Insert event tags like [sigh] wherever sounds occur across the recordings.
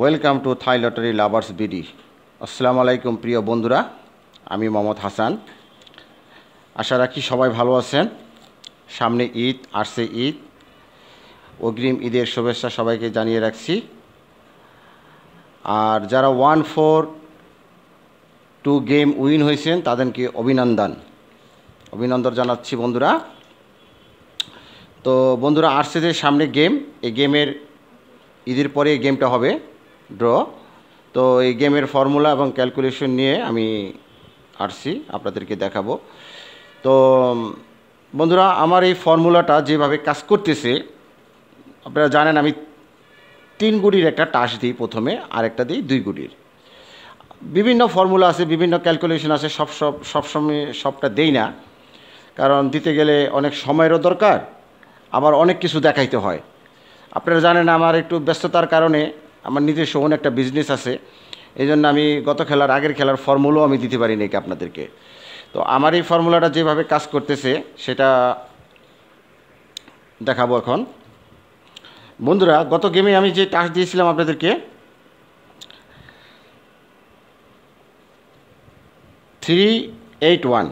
Welcome to Thai lottery lovers BD আসসালামু আলাইকুম প্রিয় বন্ধুরা। আমি মোহাম্মদ হাসান। আশা রাখি সবাই ভালো আছেন। সামনে ঈদ, আসছে ঈদ। অগ্রিম ঈদের শুভেচ্ছা সবাইকে জানিয়ে রাখছি। আর যারা one four two game win হয়েছেন, তাদেরকে অভিনন্দন। অভিনন্দন জানাচ্ছি বন্ধুরা। তো বন্ধুরা, আসছে যে সামনে গেম এই গেমের ঈদের পরে এই গেমটা হবে। ড্র তো এই গেমের ফর্মুলা এবং ক্যালকুলেশন নিয়ে আমি আসছি, আপনাদেরকে দেখাবো। তো বন্ধুরা, আমার এই ফর্মুলাটা যেভাবে কাজ করতেছে, আপনারা জানেন আমি তিন গুড়ির একটা টাস দিই প্রথমে আর একটা দিই দুই গুড়ির বিভিন্ন ফর্মুলা আছে, বিভিন্ন ক্যালকুলেশন আছে, সব সব সবসময় সবটা দেই না। কারণ দিতে গেলে অনেক সময়েরও দরকার, আবার অনেক কিছু দেখাইতে হয়। আপনারা জানেন আমার একটু ব্যস্ততার কারণে আমার নিজস্ব অন্য একটা বিজনেস আছে। এই জন্য আমি গত খেলার আগের খেলার ফর্মুলাও আমি দিতে পারি নাকি আপনাদেরকে। তো আমার এই ফর্মুলাটা যেভাবে কাজ করতেছে, সেটা দেখাবো এখন। বন্ধুরা, গত গেমে আমি যে টাস্ক দিয়েছিলাম আপনাদেরকে থ্রি এইট ওয়ান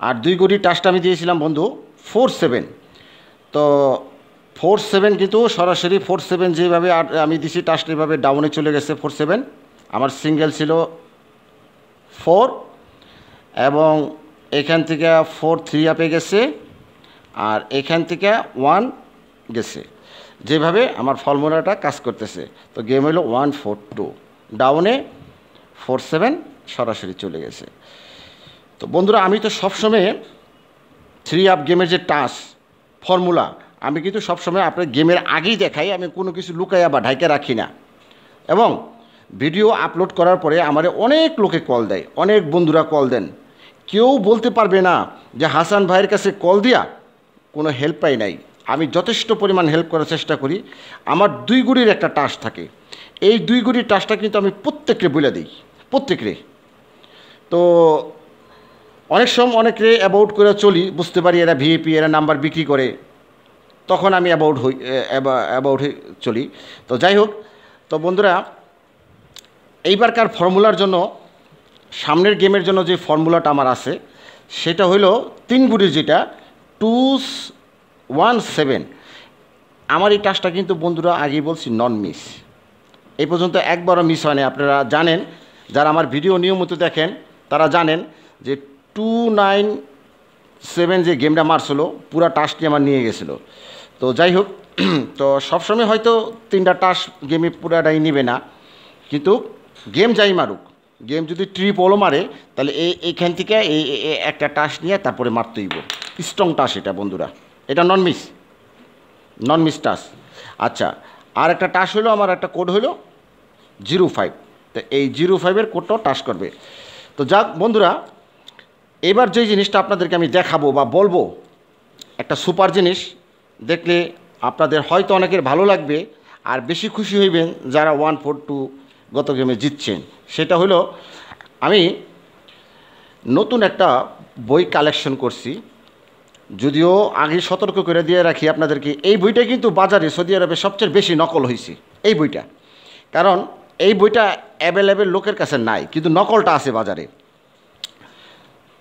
আর দুই কোটি টাস্কটা আমি দিয়েছিলাম, বন্ধু ফোর সেভেন তো ফোর সেভেন কিন্তু সরাসরি ফোর সেভেন যেভাবে আমি দিছি টাস্ট এভাবে ডাউনে চলে গেছে ফোর সেভেন। আমার সিঙ্গেল ছিল ফোর এবং এখান থেকে ফোর থ্রি আপে গেছে আর এখান থেকে ওয়ান গেছে। যেভাবে আমার ফর্মুলাটা কাজ করতেছে। তো গেম হলো ওয়ান ফোর টু ডাউনে ফোর সেভেন সরাসরি চলে গেছে। তো বন্ধুরা, আমি তো সবসময় থ্রি আপ গেমের যে টাস ফর্মুলা আমি কিন্তু সবসময় আপনার গেমের আগেই দেখাই, আমি কোনো কিছু লুকাইয়া বা ঢাইকে রাখি না। এবং ভিডিও আপলোড করার পরে আমার অনেক লোকে কল দেয়, অনেক বন্ধুরা কল দেন। কেউ বলতে পারবে না যে, হাসান ভাইয়ের কাছে কল দিয়া কোনো হেল্প পাই নাই। আমি যথেষ্ট পরিমাণ হেল্প করার চেষ্টা করি। আমার দুই গুড়ির একটা টাস থাকে। এই দুই গুড়ির টাসটা কিন্তু আমি প্রত্যেককে বলে দিই প্রত্যেকরে তো অনেক সময় অনেকে অ্যাবাউট করে চলি, বুঝতে পারি এরা ভিএপি এরা নাম্বার বিক্রি করে। তখন আমি অ্যাবাউট হই অ্যাবাউট চলি। তো যাই হোক, তো বন্ধুরা, এইবারকার ফর্মুলার জন্য, সামনের গেমের জন্য যে ফর্মুলাটা আমার আছে, সেটা হলো তিন গুড়ির যেটা টু ওয়ান সেভেন আমার এই টাসটা কিন্তু বন্ধুরা আগেই বলছি নন মিস এই পর্যন্ত একবারও মিস হয়নি, আপনারা জানেন। যারা আমার ভিডিও নিয়মিত দেখেন, তারা জানেন যে টু নাইন সেভেন যে গেমটা মারছিল, পুরো টাসটি আমার নিয়ে গেছিল। তো যাই হোক, [clears throat] তো সবসময় হয়তো তিনটা টাস গেমে পুরাটাই নেবে না। কিন্তু গেম যাই মারুক গেম যদি ট্রিপলও মারে, তাহলে এই এইখান থেকে এই একটা টাস নিয়ে তারপরে মারতেইব স্ট্রং টাস এটা, বন্ধুরা। এটা নন মিস নন মিস টাস আচ্ছা আর একটা টাস হলো, আমার একটা কোড হলো জিরো ফাইভ তো এই জিরো ফাইভের কোডটাও টাস করবে। তো যাক, বন্ধুরা, এবার যে জিনিসটা আপনাদেরকে আমি দেখাবো বা বলব, একটা সুপার জিনিস দেখলে আপনাদের হয়তো অনেকের ভালো লাগবে আর বেশি খুশি হইবেন যারা ওয়ান ফোর টু গত গেমে জিতছেন। সেটা হলো, আমি নতুন একটা বই কালেকশন করছি। যদিও আগে সতর্ক করে দিয়ে রাখি আপনাদেরকে, এই বইটা কিন্তু বাজারে সৌদি আরবে সবচেয়ে বেশি নকল হয়েছে এই বইটা। কারণ এই বইটা অ্যাভেলেবেল লোকের কাছে নাই, কিন্তু নকলটা আছে বাজারে।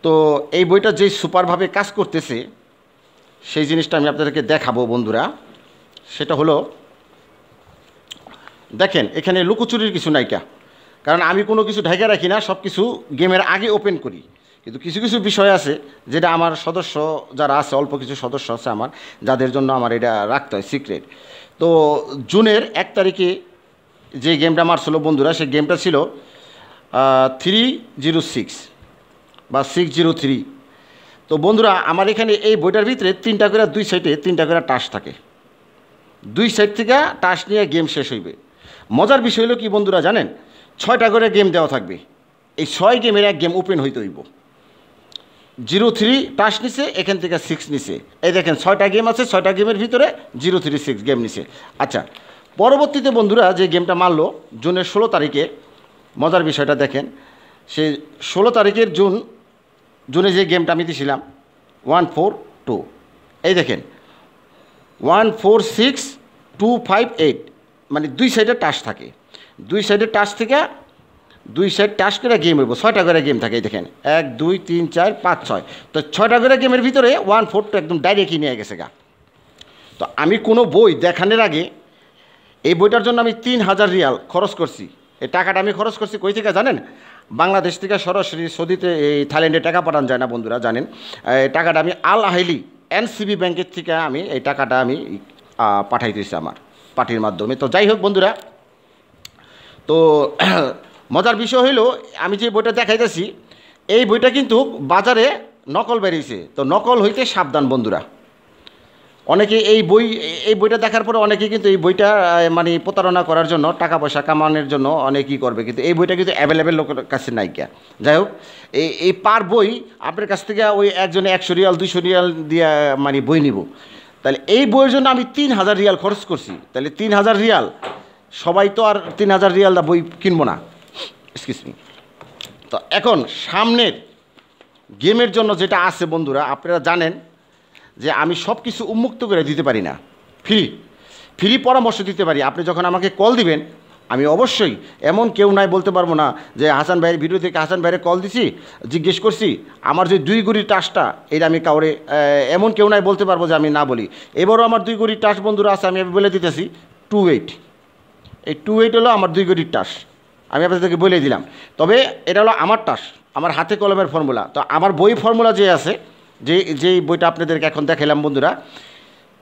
তো এই বইটা যেই সুপারভাবে কাজ করতেছে সেই জিনিসটা আমি আপনাদেরকে দেখাবো বন্ধুরা। সেটা হলো, দেখেন, এখানে লুকোচুরির কিছু নাইকা কারণ আমি কোনো কিছু ঢাকা রাখি না, সব কিছু গেমের আগে ওপেন করি। কিন্তু কিছু কিছু বিষয় আছে যেটা আমার সদস্য যারা আছে, অল্প কিছু সদস্য আছে আমার, যাদের জন্য আমার এটা রাখতে হয় সিক্রেট তো জুনের এক তারিখে যে গেমটা মারছিল বন্ধুরা, সেই গেমটা ছিল থ্রি জিরো সিক্স বা সিক্স জিরো থ্রি তো বন্ধুরা, আমার এখানে এই বইটার ভিতরে তিনটা করে, দুই সাইডে তিনটা করে টাস থাকে। দুই সাইড থেকে টাস নিয়ে গেম শেষ হইবে। মজার বিষয় হলো কি বন্ধুরা, জানেন? ছয়টা করে গেম দেওয়া থাকবে। এই ছয় গেমের এক গেম ওপেন হইতে হইব। জিরো থ্রি টাস নিছে, এখান থেকে সিক্স নিছে। এই দেখেন, ছয়টা গেম আছে, ছয়টা গেমের ভিতরে জিরো থ্রি সিক্স গেম নিছে। আচ্ছা পরবর্তীতে বন্ধুরা যে গেমটা মারলো, জুনের ষোলো তারিখে, মজার বিষয়টা দেখেন সে ষোলো তারিখের জুন জুনে যে গেমটা আমি দিয়েছিলাম ওয়ান ফোর টু। এই দেখেন, one four six two five eight মানে দুই সাইডে টাচ থাকে। দুই সাইডে টাচ থেকে দুই সাইড টাচ করে গেম হইব, ছয়টা করে গেম থাকে, এই দেখেন। এক, দুই, তিন, চার, পাঁচ, ছয়। তো ছয়টা করে গেমের ভিতরে ওয়ান ফোর তো একদম ডাইরেক্টই নিয়ে গেছে গা। তো আমি কোনো বই দেখানোর আগে এই বইটার জন্য আমি তিন হাজার রিয়াল খরচ করছি। এই টাকাটা আমি খরচ করছি কই থেকে জানেন? বাংলাদেশ থেকে সরাসরি সৌদিতে এই থাইল্যান্ডে টাকা পাঠানো যায় না বন্ধুরা, জানেন। এই টাকাটা আমি আল আহেলি এনসিবি ব্যাংকের থেকে আমি, এই টাকাটা আমি পাঠাইতেছি আমার পার্টির মাধ্যমে। তো যাই হোক বন্ধুরা, তো [clears throat] মজার বিষয় হইল, আমি যে বইটা দেখাইতেছি, এই বইটা কিন্তু বাজারে নকল বেরিয়েছে। তো নকল হইতে সাবধান বন্ধুরা। অনেকে এই বই, এই বইটা দেখার পরে অনেকে কিন্তু এই বইটা মানে প্রতারণা করার জন্য, টাকা পয়সা কামানোর জন্য অনেকেই করবে। কিন্তু এই বইটা কিন্তু অ্যাভেলেবেল লোকের কাছে নাই কে যাই হোক, এই এই পার বই আপনার কাছ থেকে ওই একজনে একশো রিয়াল, দুইশো রিয়াল দিয়ে মানে বই নিব। তাহলে এই বইয়ের জন্য আমি তিন হাজার রিয়াল খরচ করছি। তাহলে তিন হাজার রিয়াল, সবাই তো আর তিন হাজার রিয়াল দা বই কিনবো না। এক্সকিউজ মি তো এখন সামনের গেমের জন্য যেটা আছে বন্ধুরা, আপনারা জানেন যে আমি সব কিছু উন্মুক্ত করে দিতে পারি না। ফ্রি ফ্রি পরামর্শ দিতে পারি। আপনি যখন আমাকে কল দিবেন, আমি অবশ্যই এমন কেউ নাই বলতে পারব না যে হাসান ভাইয়ের ভিডিও থেকে হাসান ভাইয়ের কল দিছি, জিজ্ঞেস করছি, আমার যে দুই গুড়ি টাসটা, এটা আমি কাউরে এমন কেউ নাই বলতে পারব যে আমি না বলি। এবারও আমার দুই গুড়ি টাস বন্ধুরা আছে, আমি বলে দিতেছি টু এইট এই টু এইট হলো আমার দুই গড়ির টাস। আমি আপনাদেরকে বলে দিলাম। তবে এটা হলো আমার টাস, আমার হাতে কলমের ফর্মুলা তো আমার বই ফর্মুলা যে আছে যে যেই বইটা আপনাদেরকে এখন দেখালাম বন্ধুরা,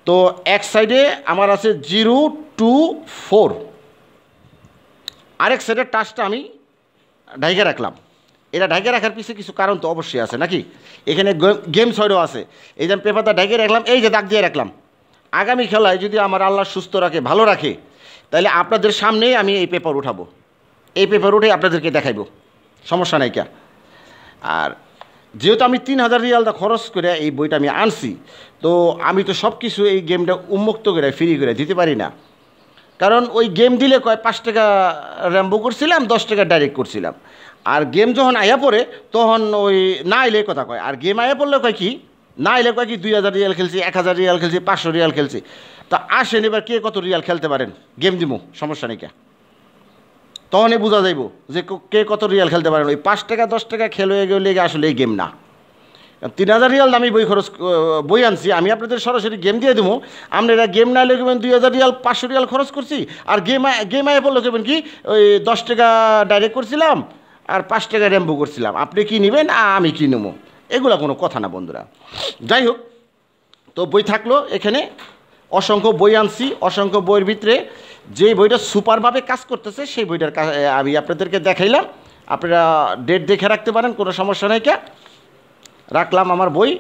তো এক সাইডে আমার আছে জিরো টু ফোর। আরেক সাইডের টাচটা আমি ঢাইকে রাখলাম। এটা ঢাইকে রাখার পিছনে কিছু কারণ তো অবশ্যই আছে, নাকি? এখানে গেম সাইডও আছে। এই যে আমি পেপারটা ঢাইকে রাখলাম, এই যে দাগ দিয়ে রাখলাম। আগামী খেলায় যদি আমার আল্লাহ সুস্থ রাখে, ভালো রাখে, তাহলে আপনাদের সামনেই আমি এই পেপার উঠাবো। এই পেপার উঠে আপনাদেরকে দেখাইবো। সমস্যা নাই কা? আর যেহেতু আমি তিন হাজার রিয়ালটা খরচ করে এই বইটা আমি আনছি, তো আমি তো সব কিছু এই গেমটা উন্মুক্ত করে ফ্রি করে দিতে পারি না। কারণ ওই গেম দিলে কয়, পাঁচ টাকা র্যাম্বো করছিলাম, দশ টাকা ডাইরেক্ট করছিলাম। আর গেম যখন আয়া পড়ে, তখন ওই না এলে কথা কয়। আর গেম আয়া পড়লে কয় কি, না এলে কয় কি, দুই হাজার রিয়াল খেলছি, এক হাজার রিয়াল খেলছি, পাঁচশো রিয়াল খেলছি। তা আসেন এবার কে কত রিয়াল খেলতে পারেন? গেম দিমু, সমস্যা নেই কে। তখনই বোঝা যাইব যে কে কত রিয়াল খেলতে পারেন ওই পাঁচ টাকা, দশ টাকা খেলে গেলে আসলে এই গেম না। তিন হাজার রিয়াল দামি বই খরচ বই আনছি, আমি আপনাদের সরাসরি গেম দিয়ে দেবো আপনারা গেম না লেগেবেন দুই হাজার রিয়াল, পাঁচশো রিয়াল খরচ করছি। আর গেম গেম আয় বলল কেবেন কি, ওই দশ টাকা ডাইরেক্ট করছিলাম, আর পাঁচ টাকা র্যাম্বো করছিলাম। আপনি কি নেবেন আর আমি কি নেব? এগুলো কোনো কথা না বন্ধুরা। যাই হোক, তো বই থাকল এখানে। অসংখ্য বই আনছি, অসংখ্য বইয়ের ভিতরে যে বইটা সুপারভাবে কাজ করতেছে, সেই বইটার আমি আপনাদেরকে দেখাইলাম। আপনারা ডেট দেখে রাখতে পারেন, কোনো সমস্যা নাই কে? রাখলাম আমার বই।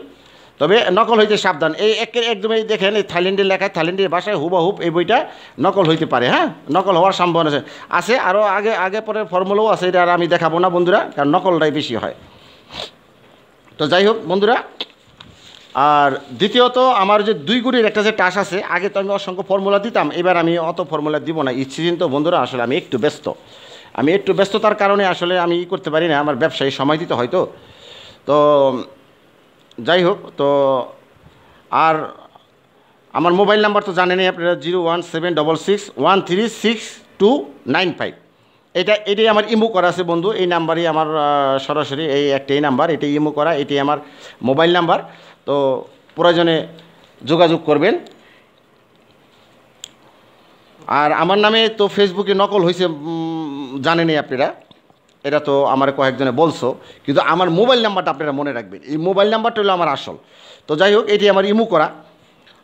তবে নকল হইতে সাবধান। এই একের একদম এই দেখেন, এই থাইল্যান্ডের লেখায় থাইল্যান্ডের ভাষায় হুবাহুব এই বইটা নকল হইতে পারে হ্যাঁ? নকল হওয়ার সম্ভাবনা আছে। আছে আরও আগে আগে পরে ফর্মুলাও আছে, এটা আর আমি দেখাবো না বন্ধুরা, কারণ নকলটাই বেশি হয়। তো যাই হোক বন্ধুরা আর দ্বিতীয়ত, আমার যে দুই গুড়ির একটা যে টাস আছে, আগে তো আমি অসংখ্য ফর্মুলা দিতাম, এবার আমি অত ফর্মুলা দিব না। ইচ্ছিদিন তো বন্ধুরা, আসলে আমি একটু ব্যস্ত। আমি একটু ব্যস্ততার কারণে আসলে আমি ই করতে পারি না, আমার ব্যবসায়ী সময় দিতে হয়তো তো। যাই হোক, তো, আর আমার মোবাইল নাম্বার তো জানেনই আপনারা, zero one seven double six one three six two nine five. এটা এটাই আমার ইমো করা আছে, বন্ধু, এই নাম্বারই আমার সরাসরি, এই একটাই নাম্বার এটাই ইমো করা এটাই আমার মোবাইল নাম্বার। তো প্রয়োজনে যোগাযোগ করবেন। আর আমার নামে তো ফেসবুকে নকল হয়েছে জানেনই আপনারা। এটা তো আমার কয়েকজনে বলছো, কিন্তু আমার মোবাইল নাম্বারটা আপনারা মনে রাখবেন। এই মোবাইল নাম্বারটা হলো আমার আসল। তো যাই হোক, এটি আমার ইমু করা।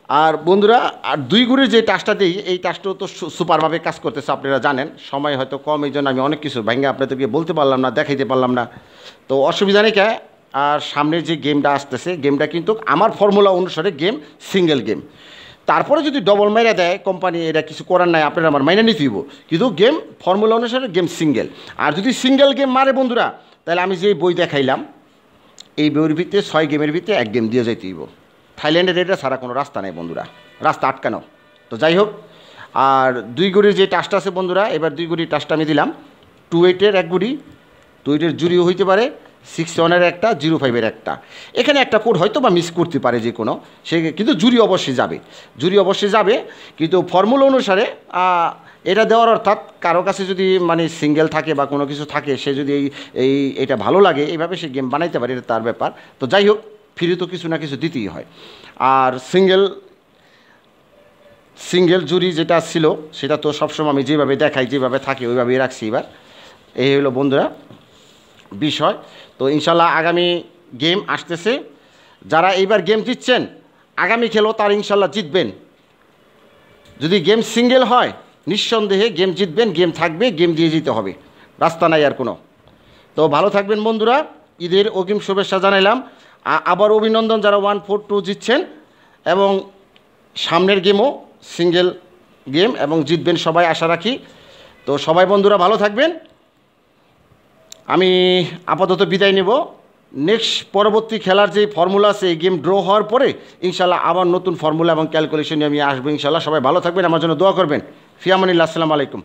আর বন্ধুরা, আর দুই গুড়ির যে টাচটা দিই, এই টাচটাও তো সুপারভাবে কাজ করতেছে, আপনারা জানেন। সময় হয়তো কম এই জন্য আমি অনেক কিছু ভেঙে আপনাদেরকে বলতে পারলাম না, দেখাইতে পারলাম না। তো অসুবিধা নেই কে? আর সামনের যে গেমটা আসতেছে, গেমটা কিন্তু আমার ফর্মুলা অনুসারে গেম সিঙ্গেল গেম তারপরে যদি ডবল মাইরা দেয় কোম্পানি এটা কিছু করার নাই, আপনারা আমার মাইনে নিতে হইব। কিন্তু গেম ফর্মুলা অনুসারে গেম সিঙ্গেল আর যদি সিঙ্গেল গেম মারে বন্ধুরা, তাহলে আমি যে বই দেখাইলাম, এই বইয়ের ভিত্তিতে ছয় গেমের ভিত্তিতে এক গেম দিয়ে যাইতে হইব। থাইল্যান্ডের এটা ছাড়া কোনো রাস্তা নেই বন্ধুরা। রাস্তা আটকানো। তো যাই হোক, আর দুই গুড়ির যে টাসটা আছে বন্ধুরা, এবার দুই গুড়ির টাসটা আমি দিলাম। টু এইটের এক গুড়ি। টু এইটের জুড়িও হইতে পারে। সিক্স ওয়ানের একটা জিরো ফাইভের একটা। এখানে একটা কোড হয়তো বা মিস করতে পারে যে কোনো, সে কিন্তু জুরি অবশ্যই যাবে। জুরি অবশ্যই যাবে, কিন্তু ফর্মুলা অনুসারে এটা দেওয়ার অর্থাৎ কারও কাছে যদি মানে সিঙ্গেল থাকে বা কোনো কিছু থাকে, সে যদি এই এই, এটা ভালো লাগে, এইভাবে সে গেম বানাইতে পারে, এটা তার ব্যাপার। তো যাই হোক ফ্রি তো কিছু না কিছু দিতেই হয়। আর সিঙ্গেল সিঙ্গেল জুরি যেটা ছিল, সেটা তো সবসময় আমি যেভাবে দেখাই, যেভাবে থাকে, ওইভাবেই রাখছি এবার। এই হলো বন্ধুরা বিষয়। তো ইনশাল্লাহ আগামী গেম আসতেছে। যারা এইবার গেম জিতছেন, আগামী খেলো তার ইনশাল্লাহ জিতবেন। যদি গেম সিঙ্গেল হয়, নিঃসন্দেহে গেম জিতবেন, গেম থাকবে, গেম দিয়ে যেতে হবে। রাস্তা নাই আর কোনো। তো ভালো থাকবেন বন্ধুরা। ঈদের অগ্রিম শুভেচ্ছা জানাইলাম। আবার অভিনন্দন যারা ওয়ান ফোর টু জিতছেন এবং সামনের গেমও সিঙ্গেল গেম এবং জিতবেন সবাই আশা রাখি। তো সবাই বন্ধুরা ভালো থাকবেন। আমি আপাতত বিদায় নেব। নেক্সট পরবর্তী খেলার যে ফর্মুলা আছে, এই গেম ড্র হওয়ার পরে ইনশাল্লাহ আবার নতুন ফর্মুলা এবং ক্যালকুলেশন নিয়ে আমি আসব ইনশাল্লাহ সবাই ভালো থাকবেন, আমার জন্য দোয়া করবেন। ফিয়ামানিল্লা আসসালামু আলাইকুম।